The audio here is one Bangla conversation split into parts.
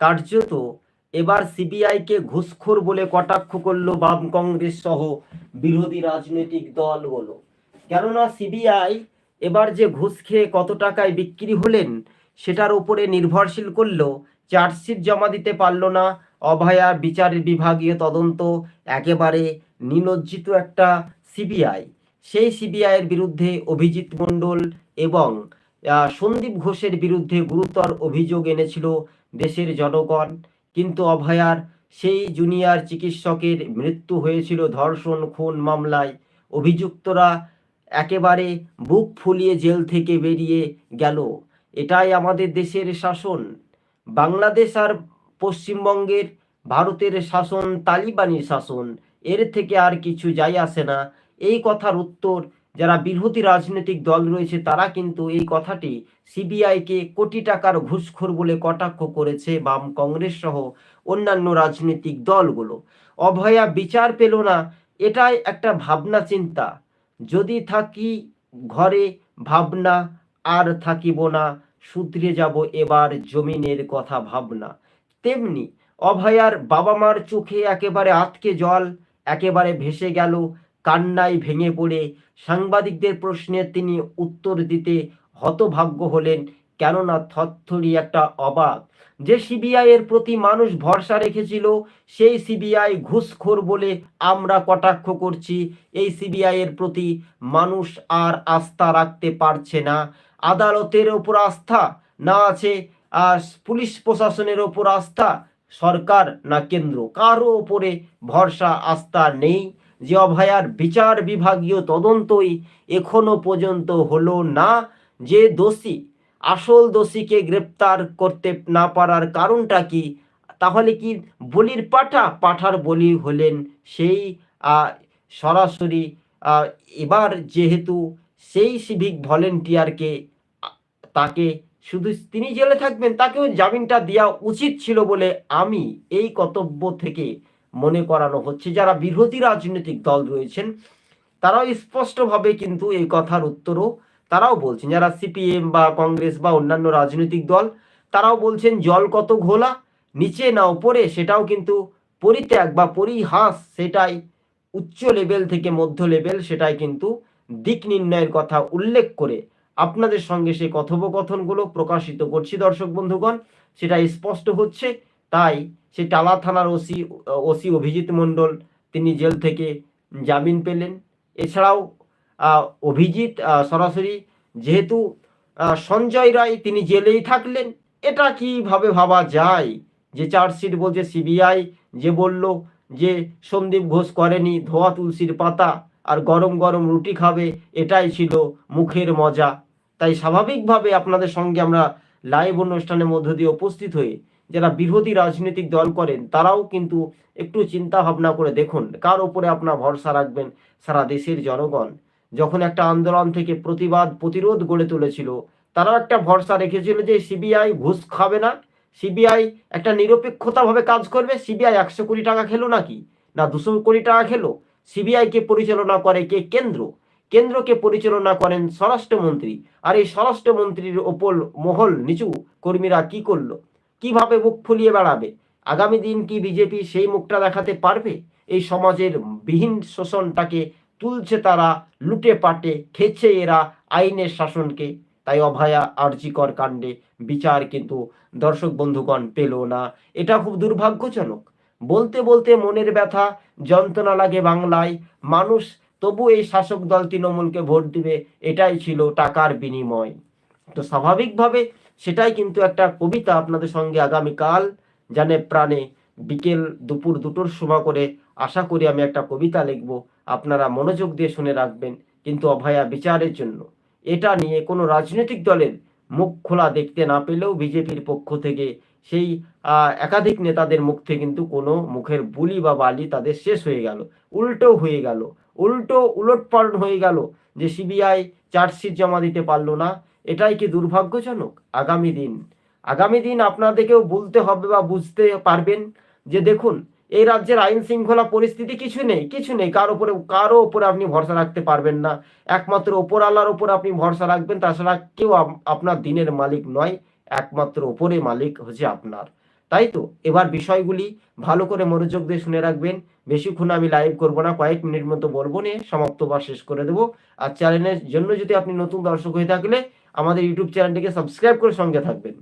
কার্যত এবার সিবিআইকে ঘুষখোর বলে কটাক্ষ করল বাম কংগ্রেস সহ বিরোধী রাজনৈতিক দলগুলো। কেননা সিবিআই এবার যে ঘুষ খেয়ে কত টাকায় বিক্রি হলেন, সেটার উপরে নির্ভরশীল করল, চার্জশিট জমা দিতে পারল না অভয়া বিচার বিভাগীয় তদন্ত, একেবারে নিলজ্জিত একটা সিবিআই। সেই সিবিআইয়ের বিরুদ্ধে অভিজিৎ মণ্ডল এবং সন্দীপ ঘোষের বিরুদ্ধে গুরুতর অভিযোগ এনেছিল দেশের জনগণ। কিন্তু অভয়ার সেই জুনিয়র চিকিৎসকের মৃত্যু হয়েছিল ধর্ষণ, খুন মামলায়। অভিযুক্তরা একেবারে বুক ফুলিয়ে জেল থেকে বেরিয়ে গেল। এটাই আমাদের দেশের শাসন। বাংলাদেশ আর পশ্চিমবঙ্গের ভারতের শাসন তালিবানি শাসন। এর থেকে আর কিছু যাই আসে না। এই কথার উত্তর যারা বিরোধী রাজনৈতিক দল রয়েছে, তারা কিন্তু এই কথাটি সিবিআইকে কোটি টাকার ঘুষখোর বলে কটাক্ষ করেছে বাম কংগ্রেস সহ অন্যান্য রাজনৈতিক দলগুলো। অভয়া, বিচার পেল না, এটাই একটা ভাবনা চিন্তা। যদি থাকি ঘরে, ভাবনা আর থাকিব না, শুধরে যাব এবার জমিনের কথা ভাবনা। তেমনি অভয়ার বাবা মার চোখে একেবারে আতকে জল, একেবারে ভেসে গেল কান্নায় ভেঙে পড়ে সাংবাদিকদের প্রশ্নে তিনি উত্তর দিতে হতভাগ্য হলেন, কেননা থরথরি একটা অবাক। যে সিবিআই এর প্রতি মানুষ ভরসা রেখেছিল, সেই সিবিআই ঘুষখোর বলে আমরা কটাক্ষ করছি। এই সিবিআই এর প্রতি মানুষ আর আস্থা রাখতে পারছে না। আদালতের ওপর আস্থা না আছে, আর পুলিশ প্রশাসনের ওপর আস্থা সরকার না কেন্দ্র। কারও ওপরে ভরসা, আস্থা নেই। যে অভয়ার বিচার বিভাগীয় তদন্তই এখনও পর্যন্ত হলো না। যে দোষী, আসল দোষীকে গ্রেপ্তার করতে না পারার কারণটা কি? তাহলে কি বলির পাঠা পাঠার বলি হলেন সেই সরাসরি এবার যেহেতু সেই সিভিক ভলেন্টিয়ারকে তাকে শুধু তিনি জেলে থাকবেন, তাকেও জামিনটা দেওয়া উচিত ছিল বলে আমি এই কর্তব্য থেকে মনে করানো হচ্ছে, যারা বিরোধী রাজনৈতিক দল রয়েছেন, তারাও স্পষ্টভাবে কিন্তু এই কথার উত্তরও তারাও বলছেন। যারা সিপিএম বা কংগ্রেস বা অন্যান্য রাজনৈতিক দল, তারাও বলছেন, জল কত ঘোলা, নিচে না উপরে? সেটাও কিন্তু পরিত্যাগ বা পরিহাস, সেটাই উচ্চ লেভেল থেকে মধ্য লেভেল, সেটাই কিন্তু দিক নির্ণয়ের কথা উল্লেখ করে আপনাদের সঙ্গে সেই কথোপকথনগুলো প্রকাশিত করছি। দর্শক বন্ধুগণ, সেটা স্পষ্ট হচ্ছে। তাই সে টালা থানার ওসি ওসি অভিজিৎ মণ্ডল তিনি জেল থেকে জামিন পেলেন। এছাড়াও অভিজিৎ সরাসরি যেহেতু সঞ্জয় রায় তিনি জেলেই থাকলেন, এটা কীভাবে ভাবা যায়? যে চার্জশিট বলছে সিবিআই যে বলল যে সন্দীপ ঘোষ করেনি, ধোয়া তুলসীর পাতা আর গরম গরম রুটি খাবে, এটাই ছিল মুখের মজা। তাই স্বাভাবিকভাবে আপনাদের সঙ্গে আমরা লাইভ অনুষ্ঠানের মধ্য দিয়ে উপস্থিত হয়ে যারা বিরোধী রাজনৈতিক দল করেন, তারাও কিন্তু একটু চিন্তা ভাবনা করে দেখুন, কার উপরে আপনার ভরসা রাখবেন সারা দেশের জনগণ? যখন একটা আন্দোলন থেকে প্রতিবাদ, প্রতিরোধ গড়ে তুলেছিল, তারাও একটা ভরসা রেখেছিল যে সিবিআই ঘুষ খাবে না। সিবিআই একটা নিরপেক্ষতাভাবে কাজ করবে। সিবিআই একশো কোটি টাকা খেলো নাকি? না দুশো কোটি টাকা খেলো? সিবিআই কে পরিচালনা করে কে কেন্দ্র? কেন্দ্রকে পরিচালনা করেন স্বরাষ্ট্রমন্ত্রী? আর এই স্বরাষ্ট্রমন্ত্রীর ওপর মহল নিচু কর্মীরা কি করল? কীভাবে মুখ ফুলিয়ে বেড়াবে? আগামী দিন কি বিজেপি সেই মুখটা দেখাতে পারবে? এই সমাজের বিহীন শোষণটাকে তুলছে তারা, লুটে পাটে খেছে এরা আইনের শাসনকে। তাই অভয়া আর্জিকর কাণ্ডে বিচার কিন্তু দর্শক বন্ধুগণ পেল না। এটা খুব দুর্ভাগ্যজনক। বলতে বলতে মনের ব্যথা, যন্ত্রণা লাগে বাংলায়। মানুষ, তবু এই শাসক দল তৃণমূলকে ভোট দিবে, এটাই ছিল টাকার বিনিময়। তো স্বাভাবিকভাবে সেটাই কিন্তু একটা কবিতা আপনাদের সঙ্গে আগামীকাল জানে প্রাণে বিকেল দুপুর দুটোর সময় করে আশা করি আমি একটা কবিতা লিখব। আপনারা মনোযোগ দিয়ে শুনে রাখবেন কিন্তু অভয়া বিচারের জন্য। এটা নিয়ে কোনো রাজনৈতিক দলের মুখ খোলা দেখতে না পেলেও বিজেপির পক্ষ থেকে সেই একাধিক নেতাদের মুখ কিন্তু কোনো মুখের বুলি বা বালি তাদের শেষ হয়ে গেল। উল্টো হয়ে গেল। উল্টো উলটপালট হয়ে গেল যে সিবিআই চার্জশিট জমা দিতে পারল না। এটাই কি দুর্ভাগ্যজনক? আগামী দিন। আগামী দিন আপনাদেরকেও বলতে হবে বা বুঝতে পারবেন যে দেখুন, এই রাজ্যের আইন শৃঙ্খলা পরিস্থিতি কিছু নেই কিছু নেই। কার উপরে কারও উপরে আপনি ভরসা রাখতে পারবেন না। একমাত্র ওপর আল্লাহর উপর আপনি ভরসা রাখবেন, তাছাড়া কেউ আপনার দিনের মালিক নয়, একমাত্র ওপরে মালিক হচ্ছে আপনার। তাই তো? এবার বিষয়গুলি ভালো করে মনোযোগ দিয়ে শুনে রাখবেন। বেশিক্ষণ আমি লাইভ করব না, কয়েক মিনিট মতো বলব নিয়ে সমাপ্ত বা শেষ করে দেবো। আর চ্যানেলের জন্য যদি আপনি নতুন দর্শক হয়ে থাকলে আমাদের ইউটিউব চ্যানেলটিকে সাবস্ক্রাইব করে সঙ্গে থাকবেন।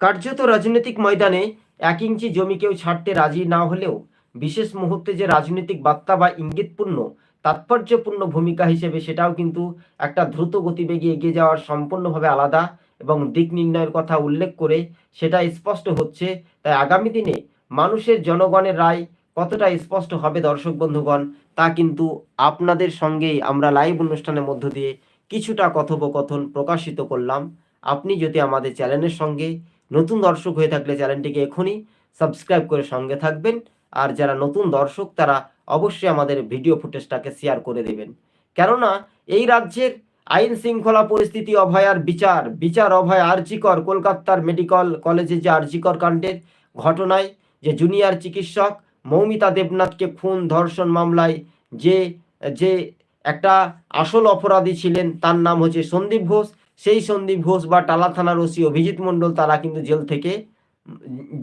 কার্যত রাজনৈতিক ময়দানে এক ইঞ্চি জমি কেউ ছাড়তে রাজি না হলেও বিশেষ মুহূর্তে যে রাজনৈতিক বার্তা বা ইঙ্গিতপূর্ণ, তাৎপর্যপূর্ণ ভূমিকা হিসেবে সেটাও কিন্তু একটা দ্রুত গতিবেগে এগিয়ে যাওয়ার সম্পূর্ণভাবে আলাদা এবং দিক নির্ণয়ের কথা উল্লেখ করে সেটা স্পষ্ট হচ্ছে। তাই আগামী দিনে মানুষের জনগণের রায় কতটা স্পষ্ট হবে দর্শক বন্ধুগণ, তা কিন্তু আপনাদের সঙ্গেই আমরা লাইভ অনুষ্ঠানের মধ্য দিয়ে কিছুটা কথোপকথন প্রকাশিত করলাম। আপনি যদি আমাদের চ্যানেলের সঙ্গে নতুন দর্শক হয়ে থাকলে চ্যানেলটিকে এখনই সাবস্ক্রাইব করে সঙ্গে থাকবেন। আর যারা নতুন দর্শক, তারা অবশ্যই আমাদের ভিডিও ফুটেজটাকে শেয়ার করে দেবেন। কেননা এই রাজ্যের আইন শৃঙ্খলা পরিস্থিতি অভয়ার বিচার বিচার অভয় আরজিকর কলকাতার মেডিকেল কলেজে যে আরজিকর কাণ্ডের ঘটনায় যে জুনিয়র চিকিৎসক মৌমিতা দেবনাথকে খুন, ধর্ষণ মামলায় যে যে একটা আসল অপরাধী ছিলেন, তার নাম হচ্ছে সন্দীপ ঘোষ। সেই সন্দীপ ঘোষ বা টালা থানার ওসি অভিজিৎ মণ্ডল, তারা কিন্তু জেল থেকে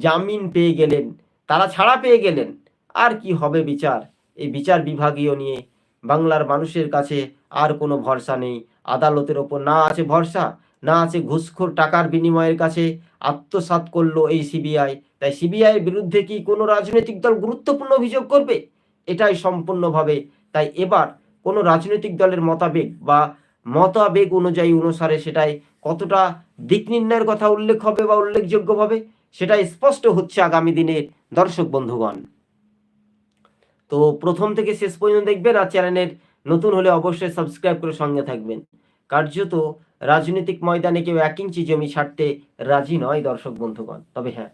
জামিন পেয়ে গেলেন। তারা ছাড়া পেয়ে গেলেন। আর কি হবে বিচার? এই বিচার বিভাগীয় নিয়ে বাংলার মানুষের কাছে আর কোনো ভরসা নেই। আদালতের ওপর না আছে ভরসা, না আছে ঘুষখোর টাকার বিনিময়ের কাছে আত্মসাৎ করল এই সিবিআই। তাই সিবিআই বিরুদ্ধে কি কোনো রাজনৈতিক দল গুরুত্বপূর্ণ অভিযোগ করবে? এটাই সম্পূর্ণভাবে। তাই এবার কোনো রাজনৈতিক দলের মতাবেগ বা মতাবেগ অনুযায়ী অনুসারে সেটাই কতটা দিক নির্ণয়ের কথা উল্লেখ হবে বা উল্লেখযোগ্যভাবে সেটা স্পষ্ট হচ্ছে আগামী দিনে দর্শক বন্ধুগণ। তো প্রথম থেকে শেষ পর্যন্ত দেখবেন আর চ্যানেলের নতুন হলে অবশ্যই সাবস্ক্রাইব করে সঙ্গে থাকবেন। কার্যত রাজনৈতিক ময়দানে কেউ এক ইঞ্চি জমি ছাড়তে রাজি নয় দর্শক বন্ধুগণ। তবে হ্যাঁ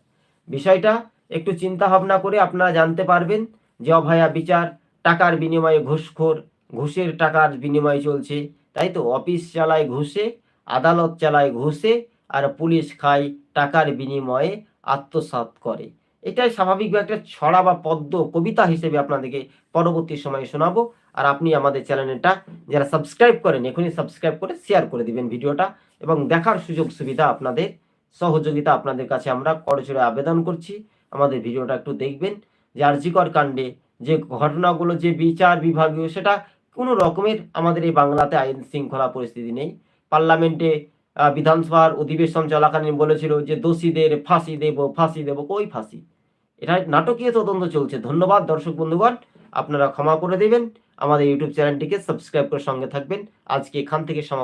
বিষয়টা একটু চিন্তা ভাবনা করে আপনারা জানতে পারবেন যে অভয়া বিচার, টাকার বিনিময়ে ঘুষখোর ঘুষের টাকার বিনিময় চলছে। তাই তো অফিস চালায় ঘুষে, আদালত চালায় ঘুষে আর পুলিশ খায় টাকার বিনিময়ে আত্মসাৎ করে। এটাই স্বাভাবিক একটা ছড়া বা পদ্য কবিতা হিসেবে আপনাদেরকে পরবর্তী সময়ে শোনাবো। আর আপনি আমাদের চ্যানেলটা যারা সাবস্ক্রাইব করেন, এখনই সাবস্ক্রাইব করে শেয়ার করে দিবেন ভিডিওটা এবং দেখার সুযোগ সুবিধা আপনাদের, সহযোগিতা আপনাদের কাছে আমরা করজোড়ে আবেদন করছি। আমাদের ভিডিওটা একটু দেখবেন। যে আরজিকর কাণ্ডে যে ঘটনাগুলো, যে বিচার বিভাগীয়, সেটা কোনো রকমের আমাদের এই বাংলাতে আইন শৃঙ্খলা পরিস্থিতি নেই। পার্লামেন্টে বিধানসভার অধিবেশন চলাকালীন বলেছিল যে দোষীদের ফাঁসি দেব ফাঁসি দেব, কই ফাঁসি? এটা নাটকীয় তদন্ত চলছে। ধন্যবাদ দর্শক বন্ধুগণ, আপনারা ক্ষমা করে দেবেন। আমাদের ইউটিউব চ্যানেলটিকে সাবস্ক্রাইব করে সঙ্গে থাকবেন। আজকে এখান থেকে সমাপ্ত